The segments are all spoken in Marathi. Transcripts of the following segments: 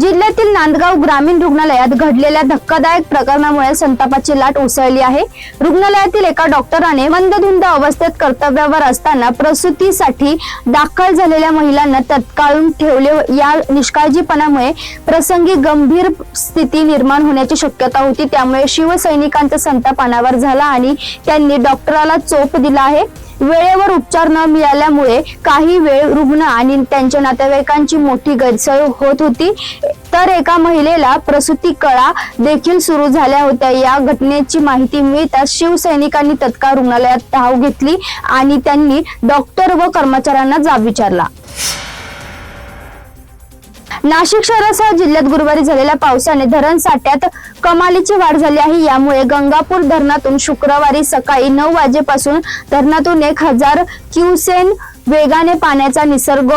जिल्ह्यातील नांदगाव ग्रामीण रुग्णालयात घडलेल्या धक्कादायक प्रकरणामुळे संतापाची लाट उसळली आहे. रुग्णालयातील एका डॉक्टराने मंदधुंद अवस्थेत कर्तव्यावर असताना प्रसूतीसाठी दाखल झालेल्या महिलांना तत्काळून ठेवले. या निष्काळजीपणामुळे प्रसंगी गंभीर स्थिती निर्माण होण्याची शक्यता होती. त्यामुळे शिवसैनिकांचा संताप अनावर झाला आणि त्यांनी डॉक्टराला चोप दिला आहे. वेळेवर उपचार न मिळाल्यामुळे काही वेळ रुग्ण आणि त्यांच्या नातेवाईकांची मोठी गैरसोय होत होती. तर एका महिलेला प्रसूती कळा देखील सुरू झाल्या होत्या. या घटनेची माहिती मिळताच शिवसैनिकांनी तत्काळ रुग्णालयात धाव घेतली आणि त्यांनी डॉक्टर व कर्मचाऱ्यांना जाब विचारला. नाशिक शहरासह जिल्ह्यात गुरुवारी झालेल्या पावसाने धरण साठ्यात कमालीची वाढ झाली आहे. यामुळे गंगापूर धरणातून शुक्रवारी सकाळी नऊ वाजेपासून धरणातून एक हजार क्युसेन वेगाने पाण्याचा निसर्ग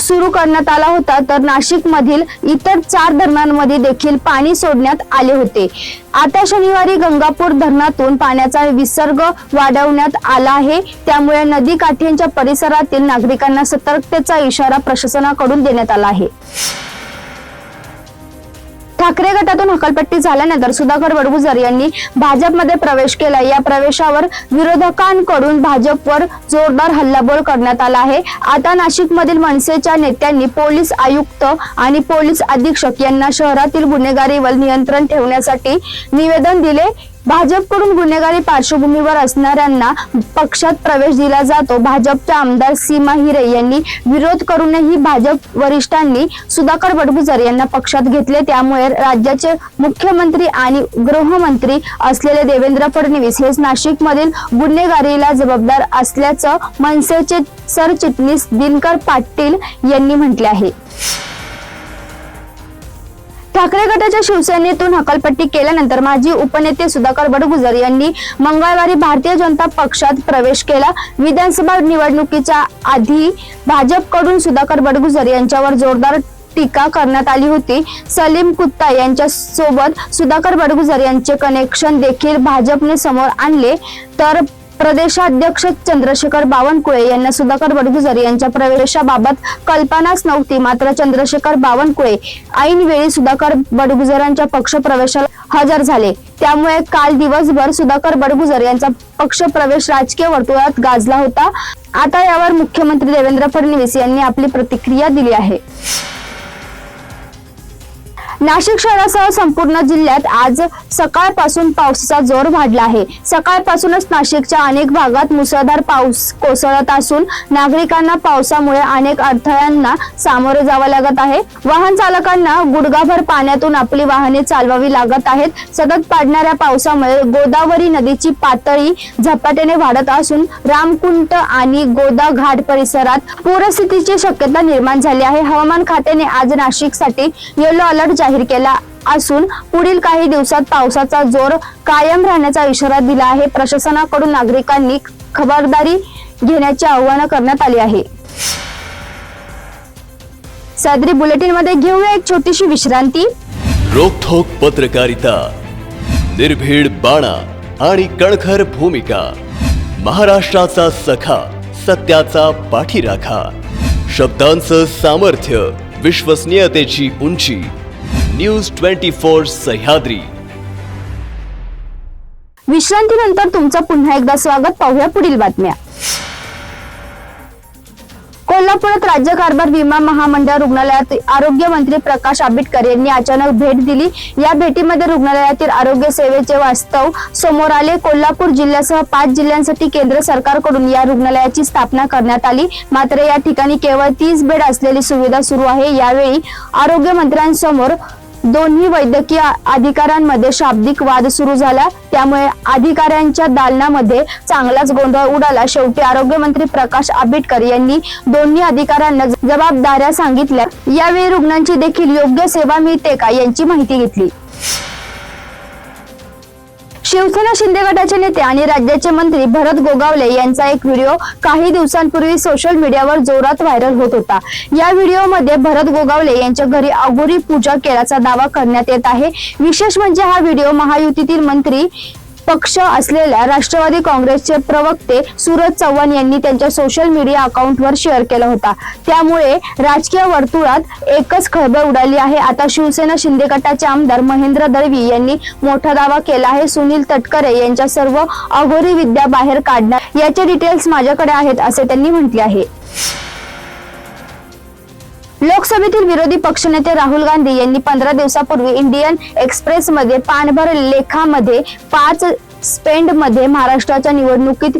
सुरू करण्यात आला होता तर नाशिक मधील इतर चार धरणांमध्ये देखील पाणी सोडण्यात आले होते. आता शनिवारी गंगापूर धरणातून पाण्याचा विसर्ग वाढवण्यात आला आहे. त्यामुळे नदी काठ्यांच्या परिसरातील नागरिकांना सतर्कतेचा इशारा प्रशासनाकडून देण्यात आला आहे. ठाकरे गटातून हकलपट्टी झाल्यानंतर सुधाकर बडगुजर यांनी भाजपमध्ये प्रवेश केला. या प्रवेशावर विरोधकांकडून भाजपवर जोरदार हल्लाबोल करण्यात आला आहे. आता नाशिकमधील मनसेच्या नेत्यांनी पोलीस आयुक्त आणि पोलीस अधीक्षक यांना शहरातील गुन्हेगारीवर नियंत्रण ठेवण्यासाठी निवेदन दिले. भाजपकडून गुन्हेगारी पार्श्वभूमीवर असणाऱ्यांना पक्षात प्रवेश दिला जातो. भाजपच्या आमदार सीमा हिरे यांनी विरोध करूनही भाजप वरिष्ठांनी सुधाकर बडगुजर यांना पक्षात घेतले. त्यामुळे राज्याचे मुख्यमंत्री आणि गृहमंत्री असलेले देवेंद्र फडणवीस हेच नाशिकमधील गुन्हेगारीला जबाबदार असल्याचं मनसेचे सरचिटणीस दिनकर पाटील यांनी म्हटले आहे. ठाकरे गटाच्या शिवसेनेतून हकालपट्टी केल्यानंतर माजी उपनेते सुधाकर बडगुजर यांनी मंगळवारी भारतीय जनता पक्षात प्रवेश केला. विधानसभा निवडणुकीच्या आधी भाजपकडून सुधाकर बडगुजर यांच्यावर जोरदार टीका करण्यात आली होती. सलीम कुत्ता यांच्या सोबत सुधाकर बडगुजर यांचे कनेक्शन देखील भाजपने समोर आणले. तर प्रदेशाध्यक्ष चंद्रशेखर बावनकुळे यांना सुधाकर बडगुजर यांच्या प्रवेशाबाबत कल्पनाच नव्हती. मात्र चंद्रशेखर बावनकुळे ऐन वेळी सुधाकर बडगुजरांच्या पक्ष प्रवेशाला हजर झाले. त्यामुळे काल दिवसभर सुधाकर बडगुजर यांचा पक्ष प्रवेश राजकीय वर्तुळात गाजला होता. आता यावर मुख्यमंत्री देवेंद्र फडणवीस यांनी आपली प्रतिक्रिया दिली आहे. नाशिक शहरासह संपूर्ण जिल्ह्यात आज सकाळपासून पावसाचा जोर वाढला आहे. सकाळपासूनच नाशिकच्या अनेक भागात मुसळधार पाऊस कोसळत असून नागरिकांना पावसामुळे अनेक अडथळ्यांना सामोरे जावं लागत आहे. वाहन चालकांना गुडघाभर पाण्यातून आपली वाहने चालवावी लागत आहेत. सतत पाडणाऱ्या पावसामुळे गोदावरी नदीची पातळी झपाट्याने वाढत असून रामकुंट आणि गोदा घाट परिसरात पूरस्थितीची शक्यता निर्माण झाली आहे. हवामान खात्याने आज नाशिकसाठी येलो अलर्ट जाहीर जाहीर केला असून पुढील काही दिवसात पावसाचा जोर कायम राहण्याचा इशारा दिला आहे. प्रशासनाकडून नागरिकांनी खबरदारी घेण्याची आवाहन करण्यात आली आहे. सदरी बुलेटिनमध्ये घेऊया एक छोटीशी विश्रांती. रोखोक पत्रकारिता निर्भीड बाणा आणि कणखर भूमिका महाराष्ट्राचा सखा सत्याचा पाठीराखा शब्दांचं सामर्थ्य विश्वसनीयतेची उंची न्यूज ट्वेंटी फोर सह्याद्री. विश्रांतीनंतर तुमचं पुन्हा एकदा स्वागत. पाहूया पुढील बातम्या. कोल्हापुरात राज्य कारभार विमा महामंडळ रुग्णालयात आरोग्य मंत्री प्रकाश आंबेडकर यांनी अचानक भेट दिली. या भेटीमध्ये रुग्णालयातील आरोग्य सेवेचे वास्तव समोर आले. कोल्हापूर जिल्ह्यासह पाच जिल्ह्यांसाठी केंद्र सरकारकडून या रुग्णालयाची स्थापना करण्यात आली. मात्र या ठिकाणी केवळ तीस बेड असलेली सुविधा सुरू आहे. यावेळी आरोग्य मंत्र्यांसमोर दोन्ही वैद्यकीय अधिकाऱ्यांमध्ये शाब्दिक वाद सुरू झाला. त्यामुळे अधिकाऱ्यांच्या दालनामध्ये चांगलाच गोंधळ उडाला. शेवटी आरोग्यमंत्री प्रकाश आंबेडकर यांनी दोन्ही अधिकाऱ्यांना जबाबदाऱ्या सांगितल्या. यावेळी रुग्णांची देखील योग्य सेवा मिळते का यांची माहिती घेतली. शिवसेना शिंदे गटाचे नेते आणि राज्याचे मंत्री भरत गोगावले यांचा एक व्हिडिओ काही दिवसांपूर्वी सोशल मीडियावर जोरात व्हायरल होत होता. या व्हिडिओमध्ये भरत गोगावले यांच्या घरी अघोरी पूजा केल्याचा दावा करण्यात येत आहे. विशेष म्हणजे हा व्हिडिओ महायुतीतील मंत्री पक्ष असलेल्या राष्ट्रवादी काँग्रेसचे प्रवक्ते सूरज चव्हाण यांनी त्यांच्या सोशल मीडिया अकाउंटवर शेअर केला होता. त्यामुळे राजकीय वर्तुळात एकच खळबळ उडाली आहे. आता शिवसेना शिंदे गटाचे आमदार महेंद्र दळवी यांनी मोठा दावा केला आहे. सुनील तटकरे यांच्या सर्व अघोरी विद्या बाहेर काढणार याचे डिटेल्स माझ्याकडे आहेत असे त्यांनी म्हटले आहे. लोकसभेतील विरोधी पक्षनेते राहुल गांधी यांनी पंधरा दिवसापूर्वी इंडियन एक्सप्रेस मध्ये पानभर लेखामध्ये पाच स्पेंडमध्ये महाराष्ट्राच्या निवडणुकीत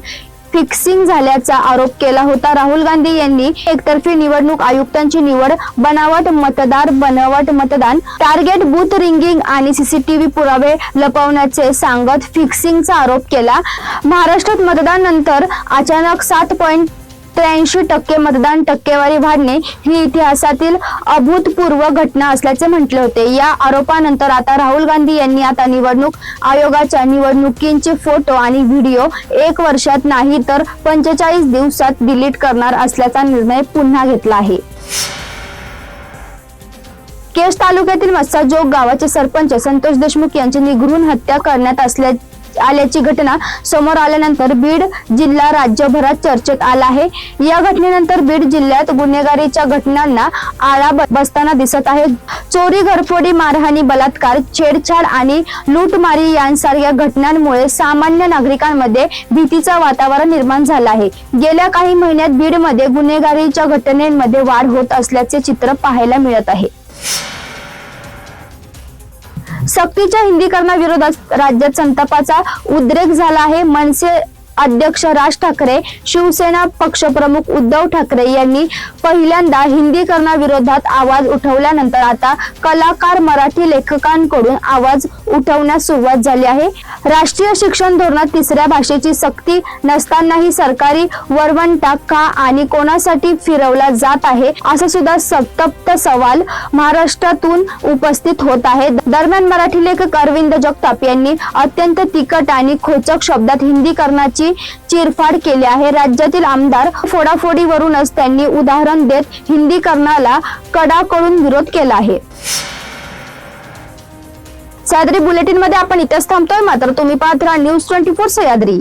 फिक्सिंग झाल्याचा आरोप केला होता. राहुल गांधी यांनी एकतर्फी निवडणूक आयुक्तांची निवड बनावट मतदार बनावट मतदान टार्गेट बूथ रिंगिंग आणि सीसीटीव्ही पुरावे लपवण्याचे सांगत फिक्सिंगचा आरोप केला. महाराष्ट्रात मतदानानंतर अचानक सात पॉईंट त्र्याऐंशी टक्के मतदान टक्केवारी वाढणे ही इतिहासातील अभूतपूर्व घटना असल्याचे म्हटले होते. या आरोपानंतर आता राहुल गांधी यांनी आता निवडणूक आयोगाच्या निवडणुकींचे फोटो आणि व्हिडिओ एक वर्षात नाही तर पंचेचाळीस दिवसात डिलीट करणार असल्याचा निर्णय पुन्हा घेतला आहे. केश तालुक्यातील मस्साजोग गावाचे सरपंच संतोष देशमुख यांची निघरून हत्या करण्यात असल्या आल्याची घटना समोर आल्यानंतर बीड जिल्हा राज्यभरात चर्चेत आला आहे. या घटनेनंतर बीड जिल्ह्यात गुन्हेगारीच्या घटनांना आळा बसताना दिसत आहे. चोरी घरफोडी मारहाणी बलात्कार छेडछाड आणि लूटमारी यांसारख्या घटनांमुळे सामान्य नागरिकांमध्ये भीतीचं वातावरण निर्माण झालं आहे. गेल्या काही महिन्यात बीडमध्ये गुन्हेगारीच्या घटनेमध्ये वाढ होत असल्याचे चित्र पाहायला मिळत आहे. सक्तीच्या हिंदीकरणाविरोधात राज्यात संतापाचा उद्रेक झाला आहे. मनसे अध्यक्ष राज ठाकरे शिवसेना पक्षप्रमुख उद्धव ठाकरे यांनी पहिल्यांदा हिंदीकरणाविरोधात आवाज उठवल्यानंतर आता कलाकार मराठी लेखकांकडून आवाज उठवण्यास सुरुवात झाली आहे. राष्ट्रीय शिक्षण धोरणात तिसऱ्या भाषेची सक्ती नसतानाही सरकारी वरवंटा का आणि कोणासाठी फिरवला जात आहे असा सुद्धा संतप्त सवाल महाराष्ट्रातून उपस्थित होत आहे. दरम्यान मराठी लेखक अरविंद जगताप यांनी अत्यंत तिखट आणि खोचक शब्दात हिंदीकरणाची चिरफाड केली आहे. राज्यातील आमदार फोडाफोडीवरूनच त्यांनी उदाहरण देत हिंदीकरणाला कडाकडून विरोध केला आहे. सह्याद्री बुलेटिनमध्ये आपण इथेच थांबतोय. मात्र तुम्ही पाहत राहा न्यूज ट्वेंटी फोर सह्याद्री